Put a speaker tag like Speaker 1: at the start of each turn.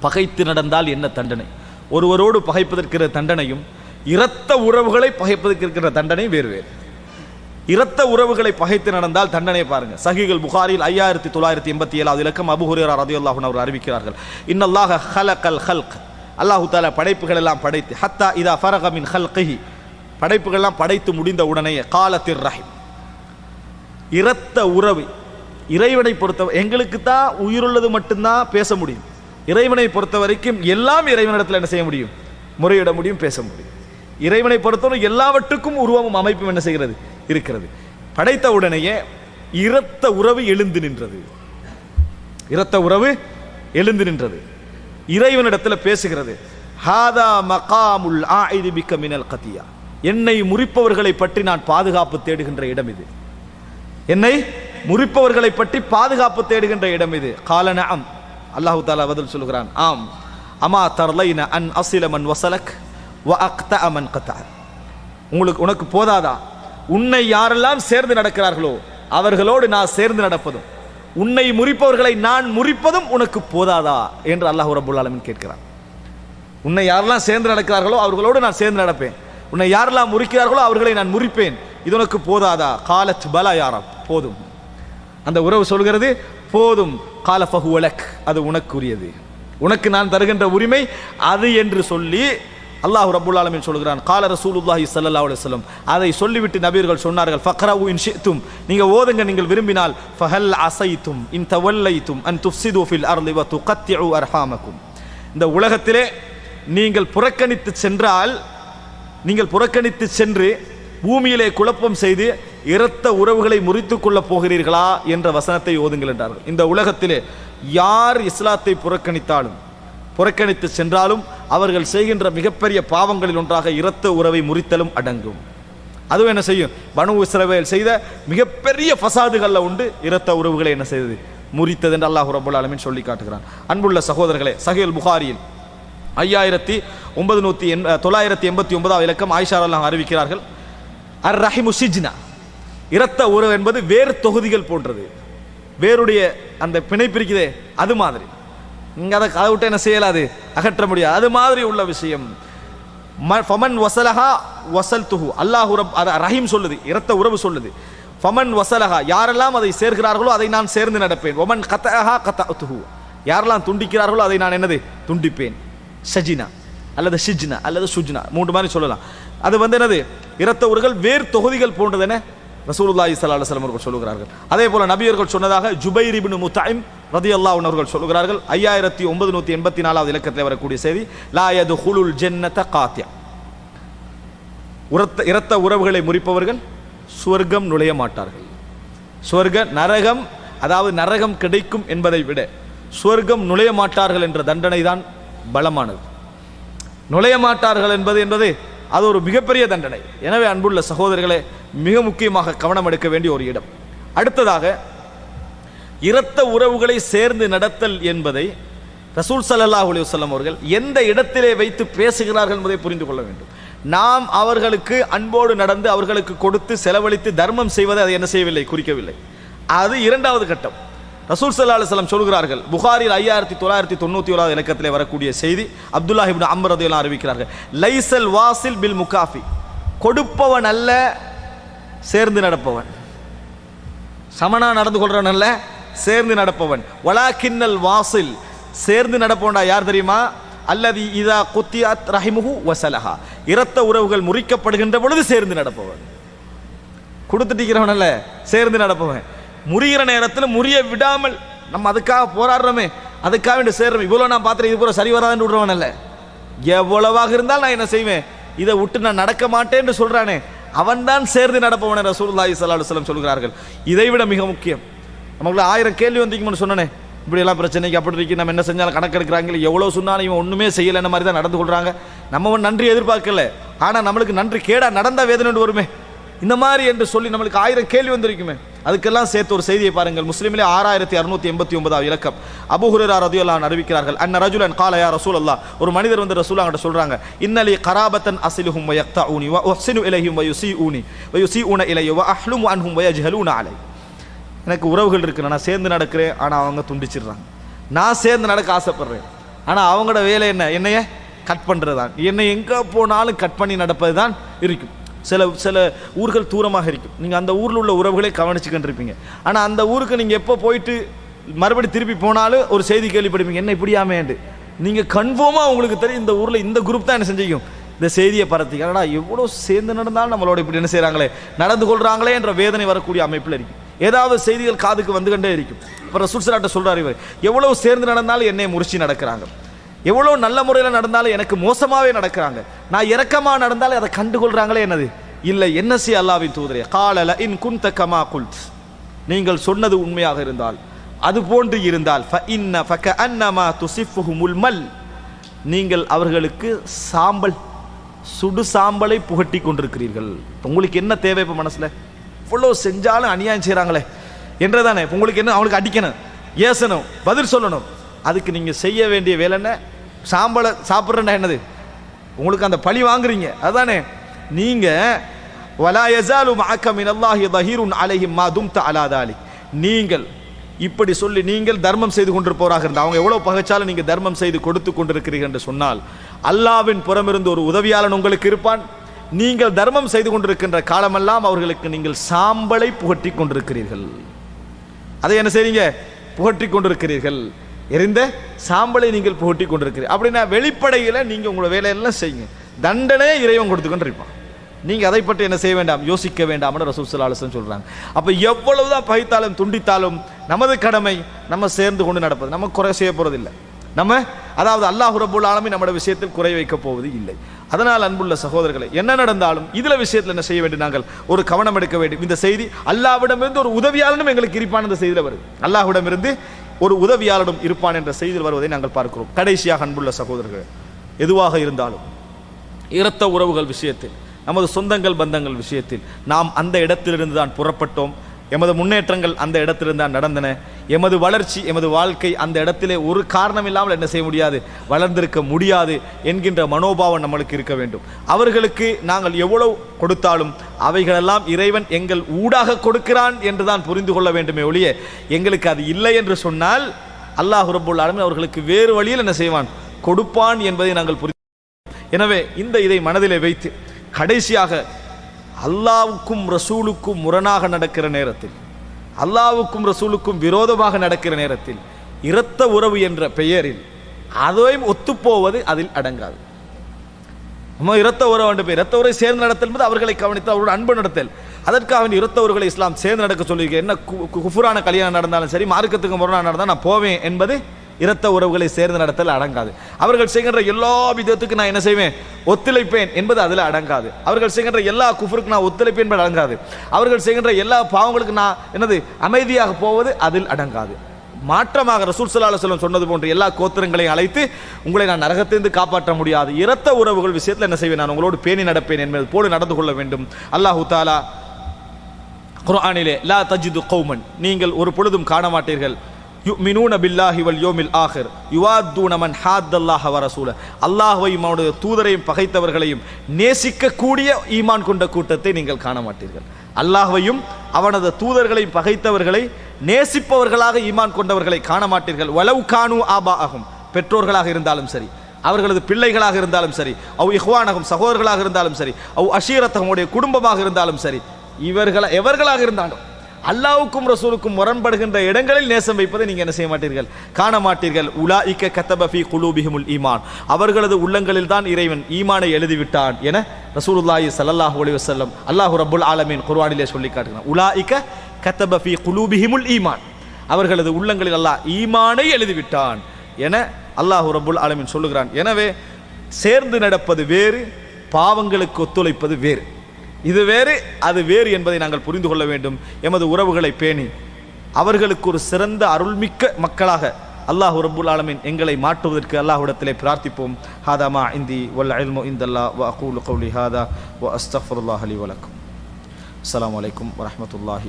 Speaker 1: பகைத்து நடந்தால் என்ன தண்டனை? ஒருவரோடு பகைப்பதற்கிற தண்டனையும் இரத்த உறவுகளை பகைப்பதற்கு இருக்கிற தண்டனை வேறு வேறு. இரத்த உறவுகளை பகைத்து நடந்தால் தண்டனை பாருங்க. சகிகள் புகாரில் ஐயாயிரத்தி தொள்ளாயிரத்தி எண்பத்தி ஏழாவது இலக்கம் அபு ஹுரேரா அவர் அறிவிக்கிறார்கள். இன்னல்லாஹ ஹலகல் ஹல்க். அல்லாஹு தாலா படைப்புகள் எல்லாம் படைத்து ஹத்தா இதா ஃபரகமின் ஹல்கஹி. படைப்புகள்லாம் படைத்து முடிந்த உடனே காலத்தின் ரஹிம். இரத்த உறவு இறைவனை பொறுத்த எங்களுக்கு தான் உயிருள்ளது மட்டும்தான் பேச முடியும். இறைவனை பொறுத்த வரைக்கும் எல்லாம் இறைவனிடத்தில் என்ன செய்ய முடியும்? முறையிட முடியும் பேச முடியும். இறைவனை பொறுத்தவரை எல்லாவற்றுக்கும் உருவமும் அமைப்பும் என்ன செய்கிறது? இருக்கிறது. படைத்த உடனேயே இரத்த உறவு எழுந்து நின்றது. இரத்த உறவு எழுந்து நின்றது. இறைவனிடத்தில் பேசுகிறது. ஹாதா மகாமுல் ஆயிது மிக்க மினல் கத்தியா என்னை முறிப்பவர்களை பற்றி நான் பாதுகாப்பு தேடுகின்ற இடம் இது. என்னை முறிப்பவர்களை பற்றி பாதுகாப்பு தேடுகின்ற இடம் இது. காலன அம். அல்லாஹு தாலா பதில் சொல்கிறான் ஆம் அமா தர்லைன அன் அசிலமன் வசலக் வ அக்த அமன் கத்தா உங்களுக்கு உனக்கு போதாதா? உன்னை யாரெல்லாம் சேர்ந்து நடக்கிறார்களோ அவர்களோடு நான் சேர்ந்து நடப்பதும் உன்னை முறிப்பவர்களை நான் முறிப்பதும் உனக்கு போதாதா? என்று அல்லாஹ் ரபுல் ஆலமின் கேட்கிறான். உன்னை யாரெல்லாம் சேர்ந்து நடக்கிறார்களோ அவர்களோடு நான் சேர்ந்து நடப்பேன். உன்னை யாரெல்லாம் முறிக்கிறார்களோ அவர்களை நான் முறிப்பேன். இது உனக்கு போதாதா? காலத் பல யாரா போதும். அந்த உறவு சொல்கிறது போதும் கால ஃபஹுவலக் அது உனக்குரியது. உனக்கு நான் தருகின்ற உரிமை அது என்று சொல்லி அல்லாஹ் ரபுல் சொல்கிறான். கால ரசூலுல்லாஹி சல்லா அலைஹி அதை சொல்லிவிட்டு நபீர்கள் சொன்னார்கள் ஃபக்ரவு இன் ஷித்தும் நீங்க ஓதுங்க நீங்கள் விரும்பினால் ஃபஹல் அசைத்தும் இன் தவல்லைத்தும் அன் துஃப்சிது ஃபில் அர்லி வ துகத்திஉ அர்ஹாமக்கும். இந்த உலகத்திலே நீங்கள் புறக்கணித்து சென்றால் நீங்கள் புறக்கணித்து சென்று பூமியிலே குழப்பம் செய்து இரத்த உறவுகளை முறித்து கொள்ளப் போகிறீர்களா என்ற வசனத்தை ஓதுங்கள் என்றார்கள். இந்த உலகத்திலே யார் இஸ்லாத்தை புறக்கணித்தாலும் புறக்கணித்து சென்றாலும் அவர்கள் செய்கின்ற மிகப்பெரிய பாவங்களில் ஒன்றாக இரத்த உறவை முறித்தலும் அடங்கும். அதுவும் என்ன செய்யும்? பனு இஸ்ரவேல் செய்த மிகப்பெரிய ஃபசாதுகளில் உண்டு இரத்த உறவுகளை என்ன செய்தது? முறித்தது என்று அல்லாஹ் ரபுல் ஆலமீன் சொல்லி காட்டுகிறான். அன்புள்ள சகோதரர்களே சஹேல் புகாரியில் ஐயாயிரத்தி ஒன்பது நூற்றி எண் தொள்ளாயிரத்தி எண்பத்தி ஒன்பதாவது இலக்கம் ஆயிஷா அல்லாஹ் அறிவிக்கிறார்கள். அர் ரஹிமு சிஜ்னா. இரத்த உறவு என்பது வேறு தொகுதிகள் போன்றது. வேருடைய அந்த பிணைப்பு அது மாதிரி. இங்கே அதை அதை விட்டு என்ன செய்யலாது அகற்ற முடியாது. அது மாதிரி உள்ள விஷயம். ம- ஃபமன் வசலஹா வசல் துஹு அல்லாஹ் ரப் ரஹீம் சொல்லுது இரத்த உறவு சொல்லுது. ஃபமன் வசலஹா யாரெல்லாம் அதை சேர்க்கிறார்களோ அதை நான் சேர்ந்து நடப்பேன். ஒமன் கத்தஹா கத்த துஹு யாரெல்லாம் துண்டிக்கிறார்களோ அதை நான் என்னது? துண்டிப்பேன். ஷஜினா அல்லது ஷிஜ்னா அல்லது சுஜ்னா மூன்று மாதிரி சொல்லலாம். அது வந்து என்னது? இரத்த உறவுகள் வேறு தொகுதிகள் போன்றது என்ன ரசூலுல்லாஹி ஸல்லல்லாஹு அலைஹி அவர்கள் சொல்லுகிறார்கள். அதே போல நபியர்கள் சொன்னதாக ஜுபைர் இப்னு முத்தைம் ரதியல்லாஹு அவர்கள் சொல்லுகிறார்கள். ஐயாயிரத்தி ஒன்பது நூற்றி எண்பத்தி நாலாவது இலக்கத்தில் வரக்கூடிய செய்தி லா யதுஹுலுல் ஜன்னத காத்தியா. உரத்த இரத்த உறவுகளை முறிப்பவர்கள் சுவர்க்கம் நுழைய மாட்டார்கள். சுவர்க்க நரகம் அதாவது நரகம் கிடைக்கும் என்பதை விட சுவர்க்கம் நுழைய மாட்டார்கள் என்ற தண்டனை தான் பலமானது. நுழைய மாட்டார்கள் என்பது என்பது அது ஒரு மிகப்பெரிய தண்டனை. எனவே அன்புள்ள சகோதரர்களே மிக முக்கியமாக கவனம் எடுக்க வேண்டிய ஒரு இடம். அடுத்ததாக இரத்த உறவுகளை சேர்ந்து நடத்தல் என்பதை ரசூல் ஸல்லல்லாஹு அலைஹி அவர்கள் எந்த இடத்திலே வைத்து பேசுகிறார்கள் என்பதை புரிந்து கொள்ள வேண்டும். நாம் அவர்களுக்கு அன்போடு நடந்து அவர்களுக்கு கொடுத்து செலவழித்து தர்மம் செய்வதை அதை என்ன செய்யவில்லை? குறிக்கவில்லை. அது இரண்டாவது கட்டம். ரசூல் சல்லா அலுவலம் சொல்கிறார்கள் புகாரில் ஐயாயிரத்தி தொள்ளாயிரத்தி தொண்ணூற்றி ஓராவது இலக்கத்திலே வரக்கூடிய செய்தி அப்துல்லாஹ் இப்னு அம்ர் அறிவிக்கிறார்கள் லைசல் வாசில் பில் முகாஃபி கொடுப்பவன் அல்ல சேர்ந்து நடப்பவன். சமனா நடந்து கொள்றவன் அல்ல சேர்ந்து நடப்பவன். வலாக்கின்னல் வாசில் சேர்ந்து நடப்பவன்டா யார் தெரியுமா? அல்லது இதா குத்தியாத் ரஹிமுகு வசலஹா இரத்த உறவுகள் முறிக்கப்படுகின்ற பொழுது சேர்ந்து நடப்பவன். கொடுத்துட்டிக்கிறவன் அல்ல சேர்ந்து நடப்பவன். முறிகிற நேரத்தில் முறிய விடாமல் நம்ம அதுக்காக போராடுறோமே அதுக்காக வேண்டி சேர்றோம். இவ்வளோ நான் பார்த்துறேன் இது பூரா சரி வராதுன்னு விடுறவன் இல்லை எவ்வளவாக இருந்தால் நான் என்ன செய்வேன்? இதை விட்டு நான் நடக்க மாட்டேன்னு சொல்றானே. அவன்தான் சேர்ந்து நடப்பவன ரசூலுல்லாஹி ஸல்லல்லாஹு அலைஹி சொல்கிறார்கள். இதை விட மிக முக்கியம். நமக்குள்ள ஆயிரம் கேள்வி வந்திக்கும்னு சொன்னனே. இப்படி எல்லாம் பிரச்சனைக்கு அப்படி இருக்கு. நம்ம என்ன செஞ்சாலும் கணக்கெடுக்கிறாங்க. எவ்வளோ சொன்னாலும் இவன் ஒன்றுமே செய்யலைன்ற மாதிரி தான் நடந்து கொள்றாங்க. நம்ம நன்றி எதிர்பார்க்கல. ஆனால் நம்மளுக்கு நன்றி கேடா நடந்த வேதனை வருமே. இந்த மாதிரி என்று சொல்லி நம்மளுக்கு ஆயிரம் கேள்வி வந்திருக்குமே. அதுக்கெல்லாம் சேர்த்து ஒரு செய்தியை பாருங்கள். முஸ்லீமிலே ஆறாயிரத்தி அறுநூத்தி எண்பத்தி ஒன்பதாவது இலக்கம். அபுஹுரா ரதியுல்லான் அறிவிக்கிறார்கள் அன்ன ரஜுலன் காலையா ரசூல் அல்லா ஒரு மனிதர் வந்து ரசூல் அங்கிட்ட சொல்றாங்க இன்னலி கராபத்தன் அசிலுஹும் வயக்தா ஊனி வ உஹ்சினு வயு வயுசி ஊனி வயுசி ஊன இலையோ வ அஹ்லும் அன்ஹும் வயஜ்ஹலூன அலை. எனக்கு உறவுகள் இருக்கு நான் சேர்ந்து நடக்கிறேன் ஆனால் அவங்க துண்டிச்சிடுறாங்க. நான் சேர்ந்து நடக்க ஆசைப்படுறேன் ஆனால் அவங்களோட வேலை என்ன? என்னையே கட் பண்ணுறது தான் என்னை எங்கே போனாலும் கட் பண்ணி நடப்பது தான் இருக்கும். சில சில ஊர்கள் தூரமாக இருக்கும். நீங்கள் அந்த ஊரில் உள்ள உறவுகளை கவனிச்சுக்கிட்டு இருப்பீங்க ஆனால் அந்த ஊருக்கு நீங்கள் எப்போ போயிட்டு மறுபடி திருப்பி போனாலும் ஒரு செய்தி கேள்விப்படுவீங்க. என்ன இப்படியாமேண்டு நீங்கள் கன்ஃபார்மாக உங்களுக்கு தெரியும் இந்த ஊரில் இந்த குரூப் தான் என்ன செஞ்சிக்கும். இந்த செய்தியை பரத்தி ஆனால் எவ்வளோ சேர்ந்து நடந்தாலும் நம்மளோட இப்படி என்ன செய்கிறாங்களே நடந்து கொள்கிறாங்களே என்ற வேதனை வரக்கூடிய அமைப்பில் இருக்கும். ஏதாவது செய்திகள் காதுக்கு வந்து கொண்டே இருக்கும். இப்போ ரசூல் சலாட்ட சொல்கிறார் இவர் எவ்வளோ சேர்ந்து நடந்தாலும் என்னை முறிச்சு நடக்கிறாங்க. எவ்வளோ நல்ல முறையில் நடந்தாலும் எனக்கு மோசமாகவே நடக்கிறாங்க. நான் இறக்கமாக நடந்தாலும் அதை கண்டுகொள்கிறாங்களே என்னது? இல்லை என்ன சி அல்லாவின் தூதரே? காலல இன் குன் கமா குல்த். நீங்கள் சொன்னது உண்மையாக இருந்தால் அது போன்று இருந்தால் ஃப இன்ன ஃபக்க அன்னமா துசிஃபுஹுமுல் மல் நீங்கள் அவர்களுக்கு சாம்பல் சுடு சாம்பலை புகட்டி கொண்டிருக்கிறீர்கள். உங்களுக்கு என்ன தேவை இப்போ மனசில்? இவ்வளோ செஞ்சாலும் அநியாயம் செய்கிறாங்களே என்றதானே? உங்களுக்கு என்ன? அவங்களுக்கு அடிக்கணும். ஏசணும். பதில் சொல்லணும். அதுக்கு நீங்கள் செய்ய வேண்டிய வேலை என்ன? சாம்பலை சாப்பிட்றேன்னா என்னது? உங்களுக்கு அந்த பழி வாங்குறீங்க. அதானே? நீங்கள் வலா யஸாலு மஅக்க மினல்லாஹி தஹீருன் அலைஹிம் மா தும்த நீங்கள் இப்படி சொல்லி நீங்கள் தர்மம் செய்து கொண்டிருப்பவராக இருந்தால் அவங்க எவ்வளோ பகைச்சாலும் நீங்கள் தர்மம் செய்து கொடுத்து கொண்டிருக்கிறீர்கள் என்று சொன்னால் அல்லாவின் புறமிருந்து ஒரு உதவியாளன் உங்களுக்கு இருப்பான். நீங்கள் தர்மம் செய்து கொண்டிருக்கின்ற காலமெல்லாம் அவர்களுக்கு நீங்கள் சாம்பலை புகட்டி கொண்டிருக்கிறீர்கள். அதை என்ன செய்றீங்க? புகட்டி கொண்டிருக்கிறீர்கள். எரிந்த சாம்பலை நீங்கள் புகட்டி கொண்டிருக்கிறீர்கள். அப்படின்னா வெளிப்படையில் நீங்கள் உங்களோட வேலையெல்லாம் செய்யுங்க. தண்டனையே இறைவன் கொடுத்துக்கொண்டிருப்பான். நீங்கள் அதை பற்றி என்ன செய்ய வேண்டாம்? யோசிக்க வேண்டாம்னு ரசூசல் ஆலோசனை சொல்கிறாங்க அப்போ எவ்வளவுதான் பகைத்தாலும் துண்டித்தாலும் நமது கடமை நம்ம சேர்ந்து கொண்டு நடப்பது. நம்ம குறை செய்ய போகிறதில்லை நம்ம அதாவது அல்லாஹ் ரபுல் ஆலமீன் நம்மளோட விஷயத்தில் குறை வைக்கப் போவது இல்லை. அதனால் அன்புள்ள சகோதரர்களை என்ன நடந்தாலும் இதில் விஷயத்தில் என்ன செய்ய வேண்டும்? நாங்கள் ஒரு கவனம் எடுக்க வேண்டும். இந்த செய்தி அல்லாஹ்விடமிருந்து ஒரு உதவியாளனும் எங்களுக்கு இருப்பான இந்த செய்தியில் வருது. அல்லாஹ்விடமிருந்து ஒரு உதவியாளனும் இருப்பான் என்ற செய்தியில் வருவதை நாங்கள் பார்க்கிறோம். கடைசியாக அன்புள்ள சகோதரர்கள் எதுவாக இருந்தாலும் இரத்த உறவுகள் விஷயத்தில் நமது சொந்தங்கள் பந்தங்கள் விஷயத்தில் நாம் அந்த இடத்திலிருந்து தான் புறப்பட்டோம். எமது முன்னேற்றங்கள் அந்த இடத்திலிருந்து தான் நடந்தன. எமது வளர்ச்சி எமது வாழ்க்கை அந்த இடத்திலே ஒரு காரணம் இல்லாமல் என்ன செய்ய முடியாது வளர்ந்திருக்க முடியாது என்கின்ற மனோபாவம் நம்மளுக்கு இருக்க வேண்டும். அவர்களுக்கு நாங்கள் எவ்வளவு கொடுத்தாலும் அவைகளெல்லாம் இறைவன் எங்கள் ஊடாக கொடுக்கிறான் என்று தான் புரிந்து கொள்ள வேண்டுமே ஒழிய எங்களுக்கு அது இல்லை என்று சொன்னால் அல்லாஹ் ரபுல் ஆலமீன் அவர்களுக்கு வேறு வழியில் என்ன செய்வான்? கொடுப்பான் என்பதை நாங்கள் புரிந்து எனவே இந்த இதை மனதிலே வைத்து கடைசியாக அல்லாவுக்கும் ரசூலுக்கும் முரணாக நடக்கிற நேரத்தில் அல்லாவுக்கும் ரசூலுக்கும் விரோதமாக நடக்கிற நேரத்தில் இரத்த உறவு என்ற பெயரில் அதையும் ஒத்துப்போவது அதில் அடங்காது. நம்ம இரத்த உறவு என்று பேர் இரத்த உறவை சேர்ந்து நடத்தல் என்பது அவர்களை கவனித்து அவரோட அன்பு நடத்தல். அதற்காக இரத்த உறவுகளை இஸ்லாம் சேர்ந்து நடக்க சொல்லியிருக்கேன் என்ன கு- கு- குஃபுரான கல்யாணம் நடந்தாலும் சரி மார்க்கத்துக்கு முரணாக நடந்தால் நான் போவேன் என்பது இரத்த உறவுகளை சேர்ந்து நடத்தல் அடங்காது. அவர்கள் செய்கின்ற எல்லா விதத்துக்கு நான் என்ன செய்வேன்? ஒத்துழைப்பேன் என்பது அதில் அடங்காது. அவர்கள் செய்கின்ற எல்லா குஃபருக்கு நான் ஒத்துழைப்பேன் என்பது அடங்காது. அவர்கள் செய்கின்ற எல்லா பாவங்களுக்கு நான் என்னது? அமைதியாக போவது அதில் அடங்காது. மாற்றமாக ரசூல் சல்லா அலைஹி சொன்னது போன்ற எல்லா கோத்திரங்களையும் அழைத்து உங்களை நான் நரகத்திலிருந்து காப்பாற்ற முடியாது. இரத்த உறவுகள் விஷயத்தில் என்ன செய்வேன்? நான் உங்களோடு பேணி நடப்பேன் என்பது போல நடந்து கொள்ள வேண்டும். அல்லாஹு தாலா குரானிலே லா தஜிது கௌமன். நீங்கள் ஒரு பொழுதும் காண மாட்டீர்கள். யுமினூன பில்லாஹி வல் யோமில் ஆஹிர். யுவாத்தூனமன் ஹாத்தல்லாஹ வரசூல அல்லாஹையும் அல்லாஹ்வையும் அவனுடைய தூதரையும் பகைத்தவர்களையும் நேசிக்கக்கூடிய ஈமான் கொண்ட கூட்டத்தை நீங்கள் காண மாட்டீர்கள் அல்லாஹையும் அவனது தூதர்களையும் பகைத்தவர்களை நேசிப்பவர்களாக ஈமான் கொண்டவர்களை காண மாட்டீர்கள் வலவு கானு ஆபா ஆகும் பெற்றோர்களாக இருந்தாலும் சரி அவர்களது பிள்ளைகளாக இருந்தாலும் சரி அவ் இஹ்வானகம் சகோதரர்களாக இருந்தாலும் சரி அவ் அஷீரத்தகமுடைய குடும்பமாக இருந்தாலும் சரி இவர்கள எவர்களாக இருந்தாலும் அல்லாவுக்கும் ரசூலுக்கும் முரண்படுகின்ற இடங்களில் நேசம் வைப்பதை நீங்கள் என்ன செய்ய மாட்டீர்கள்? காண மாட்டீர்கள். உலா இக்க கத்தபஃபி குலூபிஹிமுல் ஈமான். அவர்களது உள்ளங்களில் தான் இறைவன் ஈமானை எழுதிவிட்டான் என ரசூலுல்லாஹி ஸல்லல்லாஹு அலைஹி வசல்லம் அல்லாஹ் ரபுல் ஆலமீன் குர்வானிலே சொல்லி காட்டுகிறான். உலாஇக்க கத்தபஃபி குலூபிஹிமுல் ஈமான். அவர்களது உள்ளங்களில் அல்லாஹ் ஈமானை எழுதிவிட்டான் என அல்லாஹ் ரபுல் ஆலமீன் சொல்லுகிறான். எனவே சேர்ந்து நடப்பது வேறு பாவங்களுக்கு ஒத்துழைப்பது வேறு. இது வேறு அது வேறு என்பதை நாங்கள் புரிந்து கொள்ள வேண்டும். எமது உறவுகளை பேணி அவர்களுக்கு ஒரு சிறந்த அருள்மிக்க மக்களாக அல்லாஹ் ரபுல் ஆலமின் எங்களை மாற்றுவதற்கு அல்லாஹ்விடத்திலே பிரார்த்திப்போம். ஹாதாமா இந்தி வல் அல்மோ இந்தல்லா வ அகூலு கௌலி ஹாதா வ அஸ்தஃபுல்லாஹ் அலி வலக்கும் அஸ்லாம் வலைக்கம் வரமத்துல்லாஹி